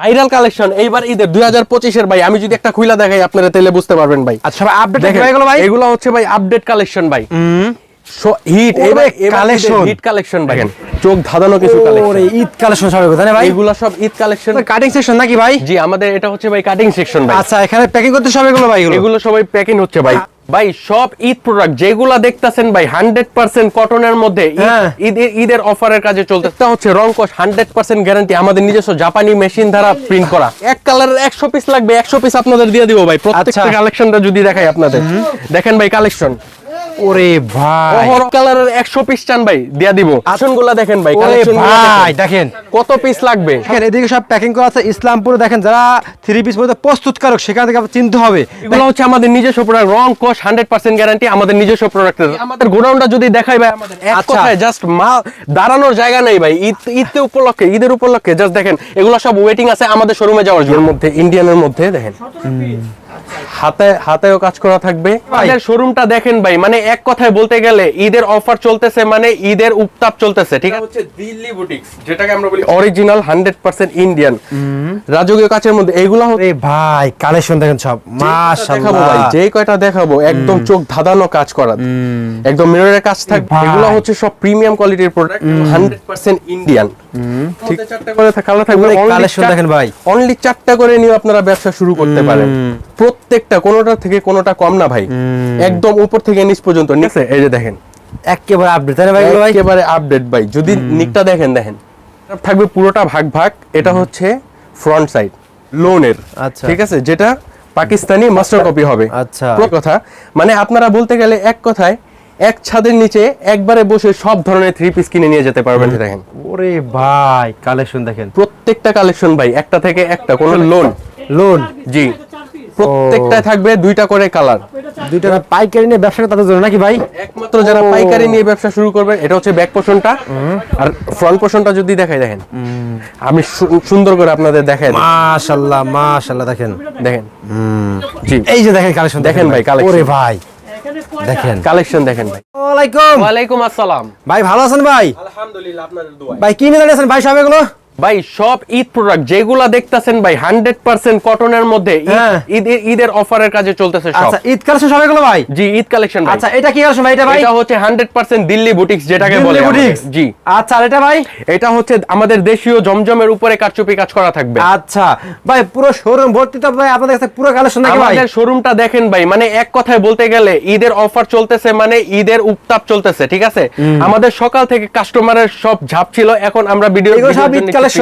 Viral collection এইবার ঈদের দুই হাজার পঁচিশের ভাই আমি যদি একটা খুইলা দেখাই আপনারা তাহলে বুঝতে পারবেন ভাই। আচ্ছা আপডেট ভাই? এগুলো হচ্ছে ভাই আপডেট কালেকশন ভাই। Hit collection। হিট কালেকশন ভাই। চোখ ধাঁধানো কিছু কালেকশন ঈদ কালেকশন ভাই? এগুলো সব ঈদ কালেকশন কাটিং সেকশন নাকি ভাই? জি আমাদের এটা হচ্ছে ভাই কাটিং সেকশন ভাই। আচ্ছা এখানে প্যাকিং করতে সবাই এগুলো ভাই এগুলো? সবাই প্যাকিং হচ্ছে ভাই। ভাই সব ঈদ প্রোডাক্ট যেগুলা দেখতেছেন ভাই হান্ড্রেড পার্সেন্ট কটনের মধ্যে হ্যাঁ। ঈদের অফারের কাজে চলতে হচ্ছে হচ্ছে রংকশ হান্ড্রেড পার্সেন্ট গ্যারান্টি আমাদের নিজস্ব জাপানি মেশিন দ্বারা প্রিন্ট করা। এক কালারের একশো পিস লাগবে একশো পিস আপনাদের দিয়ে দিব ভাই। প্রত্যেকটা আচ্ছা। কালেকশনটা যদি দেখাই আপনাদের। দেখেন ভাই কালেকশন ওরে ভাই। কালারের একশো পিস চান ভাই দিয়া দিব। আসনগুলা দেখেন ভাই ওরে ভাই দেখেন। কত পিস লাগবে? দেখেন এদিকে সব প্যাকিং করা আছে ইসলামপুরে দেখেন যারা থ্রি পিস বলতে প্রস্তুতকারক সেখান থেকে চিনতে হবে। এগুলো হচ্ছে আমাদের নিজস্ব প্রোডাক্ট রং হান্ড্রেড পার্সেন্ট গ্যারান্টি আমাদের নিজস্ব প্রোডাক্টের আমাদের গোডাউনটা যদি দেখাই ভাই আমাদের এক আচ্ছা। কথায় জাস্ট মা দাঁড়ানোর জায়গা নেই ভাই ঈদ ঈদ উপলক্ষে ঈদের উপলক্ষে জাস্ট দেখেন এগুলো সব ওয়েটিং আছে আমাদের শোরুমে যাওয়ার জন্য। এর মধ্যে ইন্ডিয়ানের মধ্যে দেখেন। হাতে হাতেও কাজ করা থাকবে। আমাদের শোরুমটা দেখেন ভাই মানে এক কথায় বলতে গেলে ঈদের অফার চলতেছে মানে ঈদের উত্তাপ চলতেছে ঠিক আছে? দিল্লি বুটিক্স যেটাকে আমরা বলি অরিজিনাল হান্ড্রেড পার্সেন্ট ইন্ডিয়ান রাজকীয় কাচের মধ্যে এগুলো হচ্ছে ভাই কালেকশন দেখেন সব। দেখাবো ভাই যে কয়টা দেখাবো একদম চোখ ধাঁধানো কাজ করা। একদম মিররের কাজ থাকবে এগুলো হচ্ছে সব প্রিমিয়াম কোয়ালিটির প্রোডাক্ট হান্ড্রেড পার্সেন্ট ইন্ডিয়ান ঠিক চারটা করে কালার থাকবে। ওরে, Only collection চার- দেখেন ভাই। অনলি চারটা করে নিয়ে আপনারা ব্যবসা শুরু করতে পারেন। প্রত্যেকটা কোনোটা থেকে কোনোটা কম না ভাই। একদম উপর থেকে নিচ পর্যন্ত। এই যে দেখেন। একেবারে আপডেট ভাই একেবারে আপডেট ভাই। যদি নিকটা দেখেন দেখেন। থাকবে পুরোটা ভাগ ভাগ। এটা হচ্ছে ফ্রন্ট সাইড লোনের আচ্ছা। ঠিক আছে? যেটা পাকিস্তানি মাস্টার কপি হবে। আচ্ছা। পুরো কথা মানে আপনারা বলতে গেলে এক কথায় এক ছাদের নিচে একবারে বসে সব ধরনের থ্রি পিস কিনে নিয়ে যেতে পারবেন দেখেন। ওরে ভাই কালেকশন দেখেন। প্রত্যেকটা কালেকশন ভাই একটা থেকে একটা কোনো লোন লোন জি। প্রত্যেকটায় থাকবে দুইটা করে কালার দুইটা পাইকারি নিয়ে ব্যবসা তাদের জন্য নাকি ভাই? একমাত্র যারা পাইকারি নিয়ে ব্যবসা শুরু করবে এটা হচ্ছে ব্যাক পোর্শনটা আর ফ্রন্ট পোর্শনটা যদি দেখাই দেখেন। আমি সুন্দর করে আপনাদের দেখাই। মাশাআল্লাহ মাশাআল্লাহ দেখেন। দেখেন। জি। এই যে দেখেন কালেকশন দেখেন ভাই, কালেকশন ওরে ভাই। দেখেন। কালেকশন দেখেন ভাই। ওয়ালাইকুম। ওয়ালাইকুম আসসালাম। ভাই ভালো আছেন ভাই? আলহামদুলিল্লাহ আপনাদের দোয়া ভাই কি নিয়ে দাঁড়িয়েছেন ভাই সব এগুলো? ভাই সব ঈদ প্রোডাক্ট যেগুলা দেখতাছেন ভাই হান্ড্রেড পার্সেন্ট কটনের মধ্যে হ্যাঁ। ঈদের ঈদের অফারের কাজে চলতেছে আচ্ছা ঈদ কালেকশন সব এগুলো ভাই? জি ঈদ কালেকশন আচ্ছা এটা কি কালেকশন ভাই? এটা ভাই? এটা হচ্ছে হান্ড্রেড পার্সেন্ট দিল্লি বুটিক্স যেটাকে বলে জি। আচ্ছা আর এটা ভাই? এটা হচ্ছে আমাদের দেশীয় জমজমের উপরে কারচুপি কাজ করা থাকবে। আচ্ছা ভাই পুরো শোরুম ভর্তি তো ভাই আপনাদের কাছে পুরো কালেকশন নাকি ভাই? আমাদের শোরুমটা দেখেন ভাই মানে এক কথায় বলতে গেলে ঈদের অফার চলতেছে মানে ঈদের উত্তাপ চলতেছে ঠিক আছে? আমাদের সকাল থেকে কাস্টমারের সব ঝাপ ছিল এখন আমরা ভিডিও সব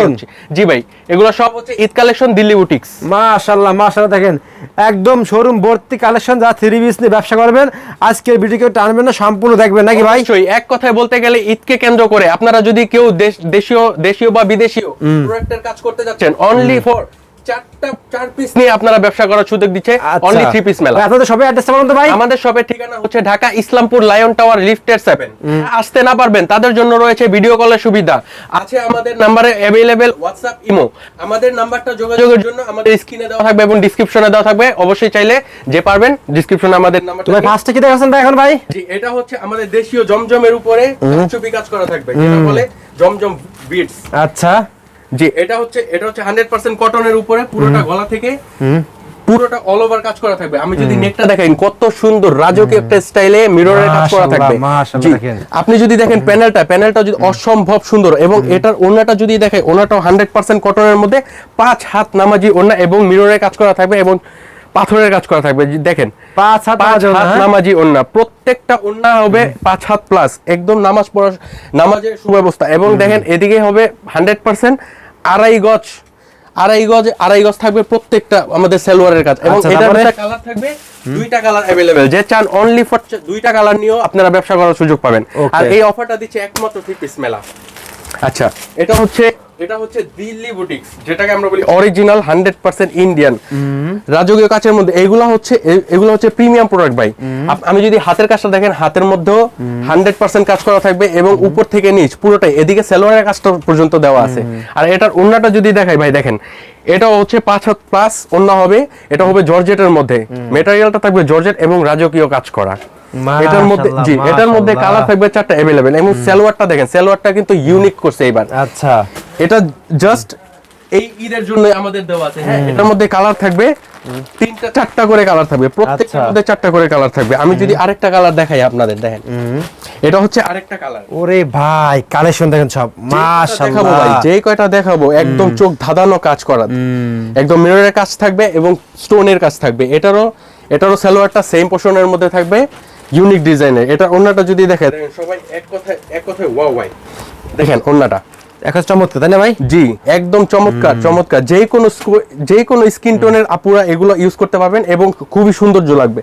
হচ্ছি। জি ভাই এগুলো সব হচ্ছে ঈদ কালেকশন দিল্লি বুটিক্স মাশাআল্লাহ মাশাআল্লাহ দেখেন একদম শোরুম ভর্তি কালেকশন যা থ্রি পিস নিয়ে ব্যবসা করবেন আজকের ভিডিও টানবেন না সম্পূর্ণ দেখবেন নাকি ভাই? এক কথায় বলতে গেলে ঈদকে কেন্দ্র করে আপনারা যদি কেউ দেশ- দেশীয় দেশীয় বা বিদেশীয় প্রোডাক্টের কাজ করতে যাচ্ছেন অনলি ফর চারটা চার পিস নিয়ে আপনারা ব্যবসা করার সুযোগ দিচ্ছে অনলি থ্রি পিস মেলা। আপনাদের সবাই অ্যাড্রেস বলুন তো ভাই। আমাদের শপের ঠিকানা হচ্ছে ঢাকা ইসলামপুর লায়ন টাওয়ার লিফটের সেভেন আসতে না পারবেন তাদের জন্য রয়েছে ভিডিও কলের সুবিধা। আছে আমাদের নাম্বারে অ্যাভেলেবেল হোয়াটসঅ্যাপ ইমো আমাদের নাম্বারটা যোগাযোগের জন্য আমাদের স্ক্রিনে দেওয়া থাকবে এবং ডিসক্রিপশনে দেওয়া থাকবে। অবশ্যই চাইলে যে পারবেন ডিসক্রিপশনে আমাদের নাম্বার ভাই ফার্স্টে কি দেখাচ্ছেন ভাই এখন ভাই? জি এটা হচ্ছে আমাদের দেশীয় জমজমের উপরে চুপি কাজ করা থাকবে যেটা বলে জমজম বিটস আচ্ছা। জি। এটা হচ্ছে এটা হচ্ছে হান্ড্রেড পার্সেন্ট কটনের উপরে পুরোটা গলা থেকে পুরোটা অল ওভার কাজ করা থাকবে। আমি যদি নেকটা দেখাই কত সুন্দর রাজকীয় একটা স্টাইলে মিররের কাজ করা থাকবে। দেখেন। আপনি যদি দেখেন প্যানেলটা প্যানেলটা যদি অসম্ভব সুন্দর এবং এটার ওনাটা যদি দেখেন ওনাটাও হান্ড্রেড পার্সেন্ট কটনের মধ্যে পাঁচ হাত নামাজি ওনা এবং মিররের কাজ করা থাকবে এবং পাথরের কাজ করা থাকবে। দেখেন পাঁচ হাত পাঁচ হাত হ্যাঁ? নামাজি ওন্না প্রত্যেকটা ওন্না হবে পাঁচ হাত প্লাস একদম নামাজ পড়া নামাজের সুব্যবস্থা। এবং দেখেন এদিকে হবে হান্ড্রেড পার্সেন্ট আড়াই গজ আড়াই গজ আড়াই গজ থাকবে প্রত্যেকটা আমাদের সেলোয়ারের কাজ। এবং আচ্ছা, এটার মধ্যে কালার থাকবে দুইটা কালার अवेलेबल যে চান অনলি ফর দুইটা কালার নিয়েও আপনারা ব্যবসা করার সুযোগ পাবেন। আর এই অফারটা দিচ্ছে একমাত্র থ্রি পিস মেলা। আচ্ছা। এটা হচ্ছে এটা হচ্ছে দিল্লি বুটিক্স যেটাকে আমরা বলি অরিজিনাল হান্ড্রেড পার্সেন্ট ইন্ডিয়ান রাজকীয় কাচের মধ্যে এগুলো হচ্ছে এগুলো হচ্ছে প্রিমিয়াম প্রোডাক্ট ভাই। আমি যদি হাতের কাজটা দেখেন হাতের মধ্যেও হান্ড্রেড পার্সেন্ট কাজ করা থাকবে এবং উপর থেকে নিচ পুরোটাই। এদিকে সেলোয়ারের কাজটা পর্যন্ত দেওয়া আছে। আর এটার অন্যটা যদি দেখাই ভাই দেখেন। এটা হচ্ছে পাঁচ হাত প্লাস অন্য হবে। এটা হবে জর্জেটের মধ্যে। মেটেরিয়ালটা থাকবে জর্জেট এবং রাজকীয় কাজ করা। এটার মধ্যে জি এটার মধ্যে কালার থাকবে চারটা অ্যাভেলেবেল এবং সালোয়ারটা দেখেন সালোয়ারটা কিন্তু ইউনিক করছে এবার আচ্ছা। এটা জাস্ট এই ঈদের জন্য আমাদের দেওয়া আছে। হ্যাঁ এটার মধ্যে কালার থাকবে তিনটা চারটা করে কালার থাকবে। প্রত্যেকটার আচ্ছা। মধ্যে চারটা করে কালার থাকবে। আমি যদি আরেকটা কালার দেখাই আপনাদের দেখেন। এটা হচ্ছে আরেকটা কালার ওরে ভাই কালেকশন দেখেন সব। দেখাবো ভাই মাশাআল্লাহ। যে কয়টা দেখাবো একদম চোখ ধাঁধানো কাজ করা। একদম মিররের কাজ থাকবে এবং স্টোনের কাজ থাকবে। এটারও এটারও সালোয়ারটা সেম পোর্শনের মধ্যে থাকবে ইউনিক ডিজাইনের এটা অন্যটা যদি দেখেন। সবাই এক কথায় এক কথায় ওয়াও ভাই দেখেন অন্যটা। এখন চমৎকার তাই না ভাই? জি। একদম চমৎকার চমৎকার। যে কোনো স্কো- যে কোনো স্কিন টোনের আপুরা এগুলো ইউজ করতে পারবেন এবং খুবই সৌন্দর্য লাগবে।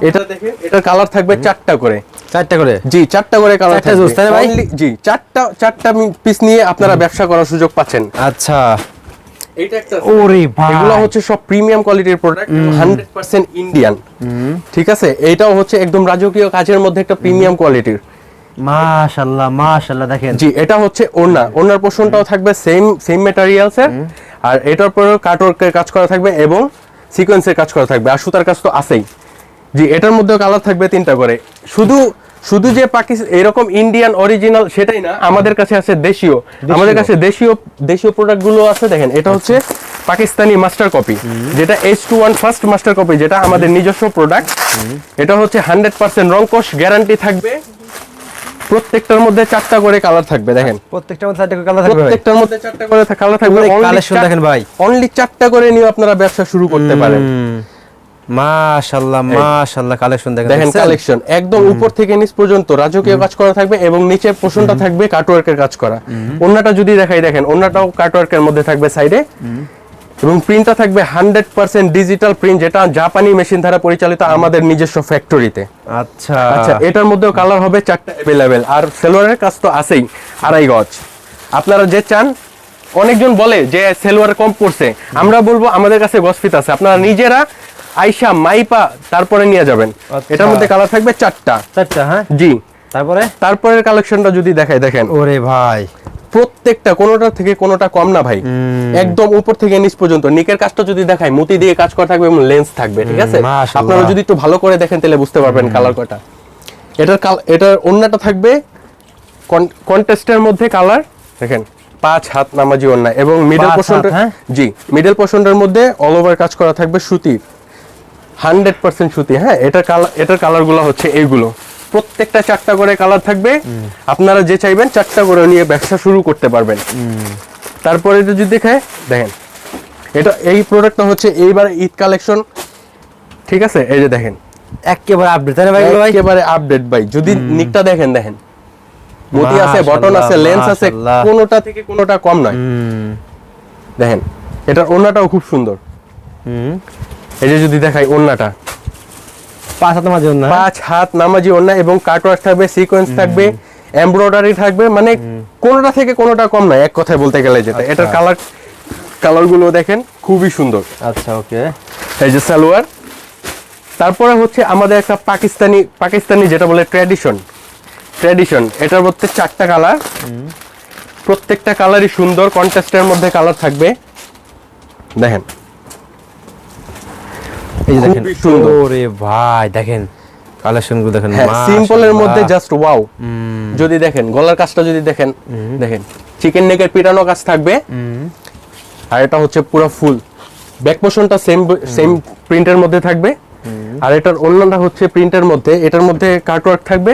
এটা দেখে এটার কালার থাকবে চারটা করে। চারটা করে? জি চারটা করে কালার চারটা তাই ভাই? জি চারটা চারটা পিস নিয়ে আপনারা ব্যবসা করার সুযোগ পাচ্ছেন। আচ্ছা। এইটা একটা ওরে এগুলো হচ্ছে সব প্রিমিয়াম কোয়ালিটির প্রোডাক্ট হান্ড্রেড পার্সেন্ট ইন্ডিয়ান ঠিক আছে? এটাও হচ্ছে একদম রাজকীয় কাজের মধ্যে একটা প্রিমিয়াম কোয়ালিটির মাশাআল্লাহ মাশাআল্লাহ দেখেন। জি এটা হচ্ছে ওড়না। ওড়নার পোর্শনটাও থাকবে সেম সেম ম্যাটেরিয়ালস এর আর এটার পরেও কাটওয়ার্কের কাজ করা থাকবে এবং সিকোয়েন্সের কাজ করা থাকবে। আর সুতার কাজ তো আছেই। জি এটার মধ্যেও কালার থাকবে তিনটা করে। শুধু শুধু যে পাকিস্তান এরকম ইন্ডিয়ান অরিজিনাল সেটাই না আমাদের কাছে আছে দেশীয়। আমাদের কাছে দেশীয় দেশীয় প্রোডাক্টগুলো আছে দেখেন এটা হচ্ছে পাকিস্তানি মাস্টার কপি যেটা H two one first master copy যেটা আমাদের নিজস্ব প্রোডাক্ট এটা হচ্ছে হান্ড্রেড পার্সেন্ট রংকশ গ্যারান্টি থাকবে। প্রত্যেকটার মধ্যে চারটা করে কালার থাকবে দেখেন। প্রত্যেকটার মধ্যে চারটা কালার থাকবে প্রত্যেকটার মধ্যে চারটা করে কালার থাকবে। collection দেখেন ভাই। অনলি চারটা করে নিয়ে আপনারা ব্যবসা শুরু করতে পারেন। মাশাআল্লাহ মাশাআল্লাহ কালেকশন দেখেন দেখেন? কালেকশন একদম উপর থেকে নিচ পর্যন্ত রাজকীয় কাজ করা থাকবে এবং নিচের পোষণটা থাকবে কাটওয়ার্কের কাজ করা। অন্যটা যদি দেখাই দেখেন অন্যটাও কাটওয়ার্কের মধ্যে থাকবে সাইডে এবং প্রিন্টটা থাকবে হান্ড্রেড পার্সেন্ট ডিজিটাল প্রিন্ট যেটা জাপানি মেশিন দ্বারা পরিচালিত আমাদের নিজস্ব ফ্যাক্টরিতে আচ্ছা। আচ্ছা এটার মধ্যেও কালার হবে চারটা অ্যাভেলেবেল আর সেলোয়ারের কাজ তো আছেই আড়াই গজ। আপনারা যে চান অনেকজন বলে যে সেলোয়ার কম পড়ছে। আমরা বলব আমাদের কাছে গসফিত আছে আপনারা নিজেরা আইসা মাইপা তারপরে নিয়ে যাবেন। আচ্ছা। এটার মধ্যে কালার থাকবে চারটা। চারটা হ্যাঁ? জি। তারপরে? তারপরের কালেকশনটা যদি দেখাই দেখেন। ওরে ভাই। প্রত্যেকটা কোনোটা থেকে কোনোটা কম না ভাই। একদম উপর থেকে নিচ পর্যন্ত। নিকের কাজটা যদি দেখাই মতি দিয়ে কাজ করা থাকবে এবং লেন্স থাকবে ঠিক আছে? আপনারা যদি একটু ভালো করে দেখেন তাহলে বুঝতে পারবেন কালার কয়টা এটার এটার অন্যটা থাকবে কন্টেস্টের মধ্যে কালার দেখেন পাঁচ হাত নামাজি অন্য এবং মিডল পোর্শনটা হ্যাঁ? জি মিডল পোর্শনটার মধ্যে অল ওভার কাজ করা থাকবে সুতির হান্ড্রেড পার্সেন্ট সুতি হ্যাঁ? এটার কালার এটার কালারগুলো হচ্ছে এইগুলো। প্রত্যেকটা চারটা করে কালার থাকবে। আপনারা যে চাইবেন চারটা করে নিয়ে ব্যবসা শুরু করতে পারবেন। তারপরে এটা যদি দেখে দেখেন এটা এই প্রোডাক্টটা হচ্ছে এইবার ঈদ কালেকশন ঠিক আছে? এই যে দেখেন। একেবারে আপডেট না ভাই একেবারে আপডেট ভাই। যদি নিকটা দেখেন দেখেন। মতি আছে বটন আছে লেন্স আছে কোনোটা থেকে কোনোটা কম নয়। দেখেন এটার ওন্নাটাও খুব সুন্দর। হুম। এই যে যদি দেখাই ওন্নাটা পাঁচ হাতে মাঝে না পাঁচ হাত নামাজি ওন্না এবং কাটওয়ার্ক থাকবে সিকোয়েন্স থাকবে এমব্রয়ডারি থাকবে মানে কোনোটা থেকে কোনোটা কম নয় এক কথায় বলতে গেলে যেটা। আচ্ছা। এটার কালার কালারগুলো দেখেন খুবই সুন্দর। আচ্ছা ওকে। এই যে সালোয়ার তারপরে হচ্ছে আমাদের একটা পাকিস্তানি পাকিস্তানি যেটা বলে ট্র্যাডিশন ট্র্যাডিশন এটার মধ্যে চারটা কালার প্রত্যেকটা কালারই সুন্দর কন্ট্রাস্টের মধ্যে কালার থাকবে। দেখেন এই যে দেখেন ওরে ভাই দেখেন কালেকশনগুলো দেখেন হ্যাঁ সিম্পলের মধ্যে জাস্ট ওয়াও যদি দেখেন গলার কাজটা যদি দেখেন দেখেন চিকেন নেকের পিটানো কাজ থাকবে। আর এটা হচ্ছে পুরো ফুল। ব্যাক পোর্শনটা সেম সেম প্রিন্টের মধ্যে থাকবে। আর এটার অন্যটা হচ্ছে প্রিন্টের মধ্যে এটার মধ্যে কাটওয়ার্ক থাকবে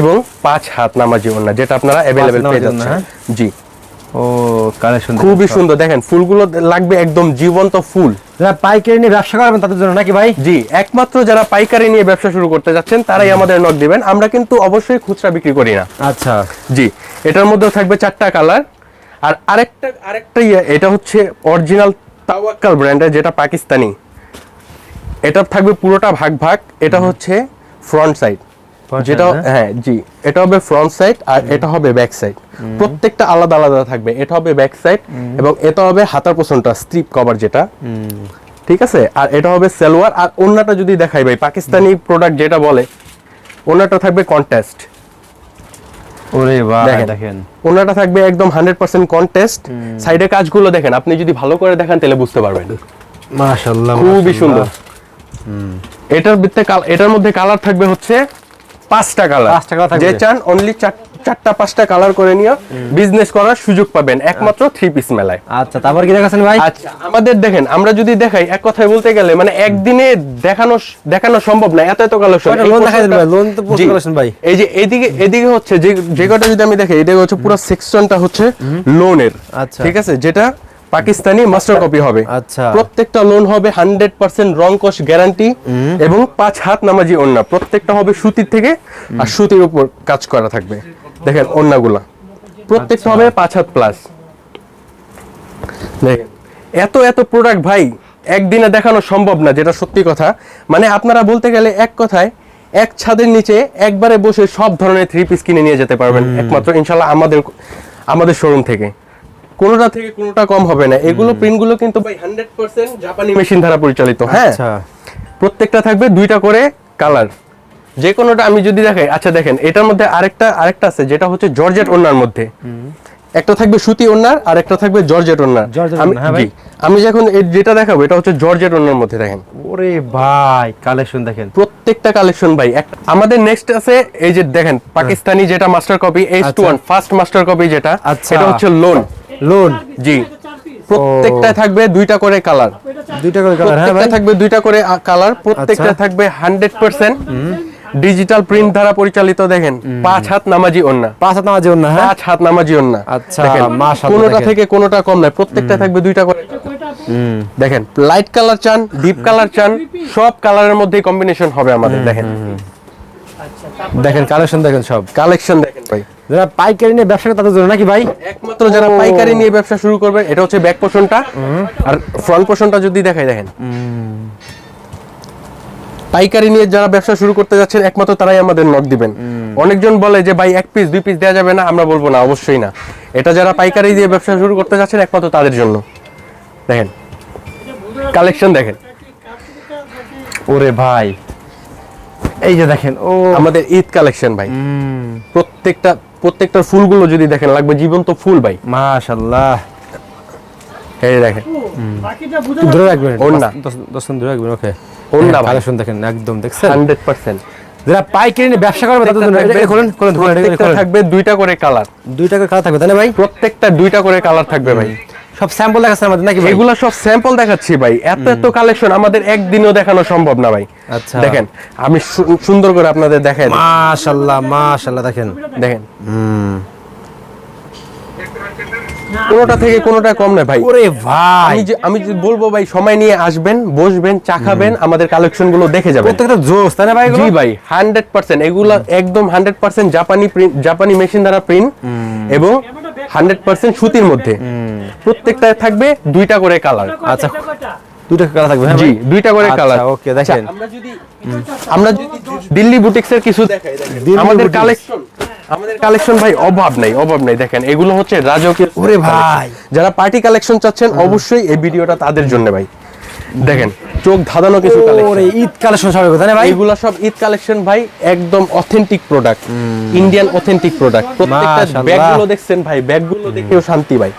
এবং পাঁচ হাত নামাজি ওন্না যেটা আপনারা অ্যাভেলেবেল পেয়ে যাচ্ছেন। জি। ও কালেকশন খুবই সুন্দর। দেখেন ফুলগুলো লাগবে একদম জীবন্ত ফুল। যারা পাইকারি নিয়ে ব্যবসা করবেন তাদের জন্য নাকি ভাই? জি একমাত্র যারা পাইকারি নিয়ে ব্যবসা শুরু করতে যাচ্ছেন তারাই আমাদের নক দিবেন। আমরা কিন্তু অবশ্যই খুচরা বিক্রি করি না। আচ্ছা। জি এটার মধ্যেও থাকবে চারটা কালার। আর আরেকটা আরেকটা ইয়ে এটা হচ্ছে অরিজিনাল তাওয়াক্কাল ব্র্যান্ডের যেটা পাকিস্তানি। এটা থাকবে পুরোটা ভাগ ভাগ। এটা হচ্ছে ফ্রন্ট সাইড যেটা হ্যাঁ? হ্যাঁ জি এটা হবে ফ্রন্ট সাইড আর এটা হবে ব্যাক সাইড প্রত্যেকটা আলাদা আলাদা থাকবে। এটা হবে ব্যাক সাইড এবং এটা হবে হাতার পোষণটা স্ট্রিপ কভার যেটা। ঠিক আছে? আর এটা হবে সালোয়ার। আর অন্যটা যদি দেখাই ভাই পাকিস্তানি প্রোডাক্ট যেটা বলে অন্যটা থাকবে কন্টেস্ট ওরে দেখেন। ওনাটা থাকবে একদম হান্ড্রেড পার্সেন্ট কন্টেস্ট সাইডে কাজগুলো দেখেন আপনি যদি ভালো করে দেখেন তাহলে বুঝতে পারবেন। মাশাআল্লাহ খুবই সুন্দর। এটার ভিতরে এটার মধ্যে কালার থাকবে হচ্ছে পাঁচটা কালার। যে চান অনলি চারটা পাঁচটা কালার করে নিয়ে বিজনেস করার সুযোগ পাবেন একমাত্র থ্রি পিস মেলায় আচ্ছা তারপর কি দেখাচ্ছেন ভাই আচ্ছা আমাদের দেখেন আমরা যদি দেখাই এক কথায় বলতে গেলে মানে একদিনে দেখানো দেখানো সম্ভব না এত এত কালেকশন loan দেখাই দিন ভাই? তো প্রচুর collection ভাই। এই যে এদিকে এদিকে হচ্ছে যে যে কটা যদি আমি দেখাই এদিকে হচ্ছে পুরো সেকশনটা হচ্ছে লোনের আচ্ছা। ঠিক আছে যেটা পাকিস্তানি মাস্টার কপি হবে। আচ্ছা। প্রত্যেকটা লোন হবে হান্ড্রেড পার্সেন্ট রং কস গ্যারান্টি এবং পাঁচ হাত নামাজি ওন্না প্রত্যেকটা হবে সুতির থেকে আর সুতির উপর কাজ করা থাকবে। দেখেন ওন্নাগুলা প্রত্যেকটা আচ্ছা। হবে পাঁচ হাত প্লাস দেখেন এত এত প্রোডাক্ট ভাই একদিনে দেখানো সম্ভব না যেটা সত্যি কথা। মানে আপনারা বলতে গেলে এক কথায় এক ছাদের নিচে একবারে বসে সব ধরনের থ্রি পিস কিনে নিয়ে যেতে পারবেন। একমাত্র ইনশাল্লাহ আমাদের আমাদের শোরুম থেকে। কোনোটা থেকে কোনোটা কম হবে না। এগুলো প্রিন্টগুলো কিন্তু ভাই হান্ড্রেড পার্সেন্ট জাপানি মেশিন দ্বারা পরিচালিত হ্যাঁ? আচ্ছা। প্রত্যেকটা থাকবে দুইটা করে কালার যে কোনোটা আমি যদি দেখাই আচ্ছা দেখেন এটার মধ্যে আরেকটা আরেকটা আছে যেটা হচ্ছে জর্জেট ওনার মধ্যে। একটা থাকবে সুতি ওনার আর একটা থাকবে জর্জেট ওনার আমি হ্যাঁ ভাই। আমি যখন যেটা দেখাবো এটা হচ্ছে জর্জেট ওনার মধ্যে দেখেন। ওরে ভাই কালেকশন দেখেন। প্রত্যেকটা কালেকশন ভাই আমাদের নেক্সট আছে এই যে দেখেন পাকিস্তানি যেটা master copy H two one first master copy যেটা আচ্ছা। এটা হচ্ছে লোন লোন জি। প্রত্যেকটা থাকবে দুইটা করে কালার দুইটা করে কালার হ্যাঁ ভাই। থাকবে দুইটা করে কালার প্রত্যেকটা আচ্ছা। থাকবে হান্ড্রেড পার্সেন্ট ডিজিটাল প্রিন্ট দ্বারা পরিচালিত দেখেন পাঁচ হাত নামাজি ওন্না পাঁচ হাত নামাজ না হ্যাঁ? পাঁচ হাত নামাজি ওন্না আচ্ছা, মাশাআল্লাহ কোনোটা থেকে কোনোটা কম নয় প্রত্যেকটা থাকবে দুইটা করে। দেখেন লাইট কালার চান ডিপ কালার চান সব কালারের মধ্যে কম্বিনেশন হবে আমাদের দেখেন। দেখেন কালেকশন দেখেন সব। কালেকশন ভাই। যারা পাইকারি নিয়ে ব্যবসা তাদের জন্য নাকি ভাই? একমাত্র যারা পাইকারি নিয়ে ব্যবসা শুরু করবে এটা হচ্ছে ব্যাক পোর্শনটা আর ফ্রন্ট পোর্শনটা যদি দেখাই দেখেন। পাইকারি নিয়ে যারা ব্যবসা শুরু করতে যাচ্ছেন একমাত্র তারাই আমাদের নক দিবেন। অনেকজন বলে যে ভাই এক পিস দুই পিস দেওয়া যাবে না? আমরা বলব না অবশ্যই না। এটা যারা পাইকারি দিয়ে ব্যবসা শুরু করতে যাচ্ছেন একমাত্র তাদের জন্য। দেখেন। কালেকশন দেখেন। ওরে ভাই। এই যে দেখেন ও। আমাদের ঈদ কালেকশন ভাই। প্রত্যেকটা প্রত্যেকটা ফুলগুলো যদি দেখেন লাগবে জীবন্ত ফুল ভাই। মাশাআল্লাহ। এই দেখেন। বাকিটা বুঝে ধরে রাখবেন। দশ দশ ধরে রাখবেন ওকে ভাই। কালেকশন দেখেন একদম দেখছেন? Hundred percent. যারা পাইকারি নিয়ে ব্যবসা করবে তাদের জন্য এটা- খোলেন খোলেন। থাকবে দুইটা করে কালার দুই টাকা কালার থাকবে না ভাই? প্রত্যেকটা দুইটা করে কালার থাকবে ভাই। সব স্যাম্পল দেখাচ্ছেন আমাদের নাকি এগুলা সব স্যাম্পল দেখাচ্ছি ভাই। এত এত কালেকশন আমাদের একদিনও দেখানো সম্ভব না ভাই। আচ্ছা। দেখেন আমি সুন্দর করে আপনাদের দেখাই। মাশাআল্লাহ মাশাআল্লাহ দেখেন। দেখেন। হুম। কোনোটা থেকে কোনোটা কম নয় ভাই। ওরে ভাই। আমি যে আমি যে বলব ভাই সময় নিয়ে আসবেন বসবেন চা খাবেন আমাদের কালেকশনগুলো দেখে যাবেন। প্রত্যেকটা জোস তাই না ভাই জি ভাই হান্ড্রেড পার্সেন্ট এগুলা একদম হান্ড্রেড পার্সেন্ট জাপানি প্রিন্ট জাপানি মেশিন দ্বারা প্রিন্ট এবং হান্ড্রেড পার্সেন্ট সুতির মধ্যে। প্রত্যেকটা থাকবে দুইটা করে কালার আচ্ছা। দুই কালার থাকবে হ্যাঁ জি দুইটা করে আচ্ছা, কালার okay, দেখেন। আমরা যদি আমরা দিল্লি বুটিক্স কিছু দেখাই আমাদের কালেকশন আমাদের কালেকশন ভাই অভাব নাই অভাব নাই। দেখেন এগুলো হচ্ছে রাজকীয় ওরে ভাই। যারা পার্টি কালেকশন চাচ্ছেন অবশ্যই এই ভিডিওটা তাদের জন্য ভাই। দেখেন চোখ ধাঁধানো কিছু কালেকশন ঈদ কালেকশন সব এগুলো, তাই না ভাই? এগুলো সব ঈদ কালেকশন ভাই একদম authentic product Indian authentic product প্রত্যেকটা। ব্যাগগুলো দেখছেন ভাই ব্যাগগুলো দেখেও শান্তি ভাই।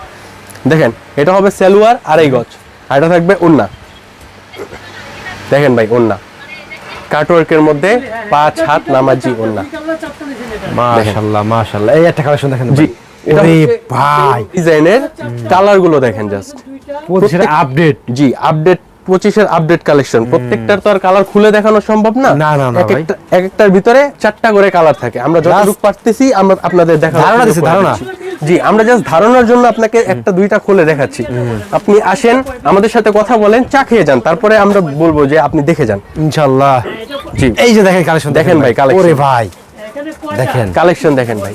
দেখেন এটা হবে সেলুয়ার আড়াই গজ আর এটা থাকবে ওন্না দেখেন ভাই ওন্না কাটওয়ার্কের মধ্যে পাঁচ হাত নামাজি ওন্না মাশাআল্লাহ মাশাআল্লাহ এই একটা কালেকশন দেখেন জি এটা ওরে ভাই। ডিজাইনের কালারগুলো দেখেন জাস্ট সেটা আপডেট। জি আপডেট পঁচিশের আপডেট কালেকশন প্রত্যেকটার তো আর কালার খুলে দেখানো সম্ভব না। না, না, না, এক একটার ভিতরে চারটা করে কালার থাকে। আমরা যতটুকু পারতেছি আমরা আপনাদের দেখা ধারণা। জি আমরা জাস্ট ধারণার জন্য আপনাকে একটা দুইটা খুলে দেখাচ্ছি। আপনি আসেন আমাদের সাথে কথা বলেন চা খেয়ে যান। তারপরে আমরা বলব যে আপনি দেখে যান। ইনশাআল্লাহ। জি। এই যে দেখেন কালেকশন দেখেন ভাই, কালেকশন ওরে ভাই। দেখেন। কালেকশন দেখেন ভাই।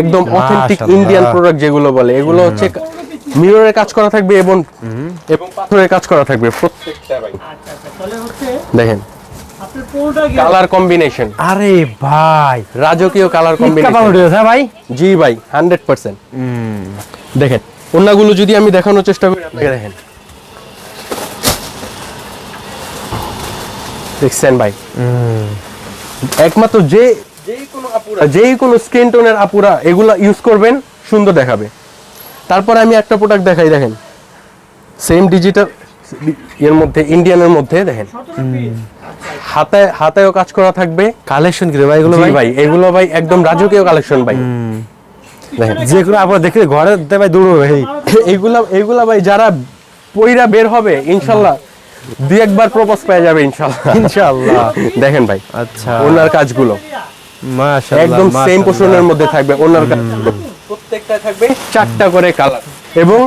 একদম অথেন্টিক ইন্ডিয়ান প্রোডাক্ট যেগুলো বলে এগুলো হচ্ছে মিররের কাজ করা থাকবে এবং এবং পাথরের কাজ করা থাকবে প্রত্যেকটা ভাই। আচ্ছা আচ্ছা তাহলে হচ্ছে দেখেন। কালার কম্বিনেশন আরে ভাই। রাজকীয় কালার কম্বিনেশন হ্যাঁ ভাই? জি ভাই হান্ড্রেড পার্সেন্ট দেখেন যদি আমি দেখানোর চেষ্টা করি দেখেন। দেখছেন ভাই? একমাত্র যে যে কোনো আপুরা। যে কোনো স্কিন টোনের আপুরা এগুলা ইউজ করবেন সুন্দর দেখাবে। তারপরে আমি একটা প্রোডাক্ট দেখাই দেখেন। সেম ডিজিটাল এর মধ্যে ইন্ডিয়ানের মধ্যে দেখেন। হাতে হাতেও কাজ করা থাকবে। কালেকশন কি ভাই এগুলো ভাই? এগুলো ভাই একদম রাজকীয় কালেকশন ভাই। দেখেন। যে কোনো আপনার দেখলে ঘরে ভাই দৌড়বে ভাই এইগুলা এইগুলা ভাই যারা পইরা বের হবে ইনশাল্লাহ দুই একবার প্রপোজ পেয়ে যাবে ইনশাল্লাহ। ইনশাআল্লাহ দেখেন ভাই আচ্ছা। ওনার কাজগুলো। মাশাআল্লাহ একদম সেম। পোষণের মধ্যে থাকবে ওনার কাজগুলো প্রত্যেকটা থাকবে চারটা করে কালার এবং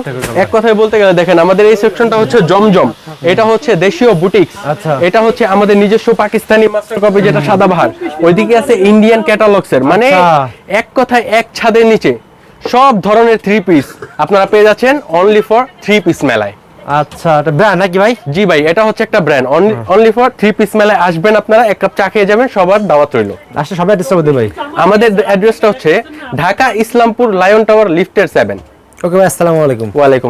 এক কথায় বলতে গেলে দেখেন আমাদের এই সেকশনটা হচ্ছে জমজম। এটা হচ্ছে দেশীয় বুটিক্স আচ্ছা। এটা হচ্ছে আমাদের নিজস্ব পাকিস্তানি মাস্টার কপি যেটা সাদাবাহার ওইদিকে আছে ইন্ডিয়ান ক্যাটালগস এর। মানে আচ্ছা। এক কথায় এক ছাদের নিচে সব ধরনের থ্রি পিস আপনারা পেয়ে যাচ্ছেন অনলি ফর থ্রি পিস মেলায়। আচ্ছা এটা ব্র্যান্ড নাকি ভাই? জি ভাই এটা হচ্ছে একটা brand only for three piece মেলায় আসবেন আপনারা এক কাপ চা খেয়ে যাবেন সবার দাওয়াত রইল। আসলে সবাই ডিস্টার্ব বলতে ভাই। আমাদের অ্যাড্রেসটা হচ্ছে ঢাকা ইসলামপুর লায়ন টাওয়ার লিফটের সেভেন ওকে ভাই আসসালামু আলাইকুম। ওয়ালাইকুম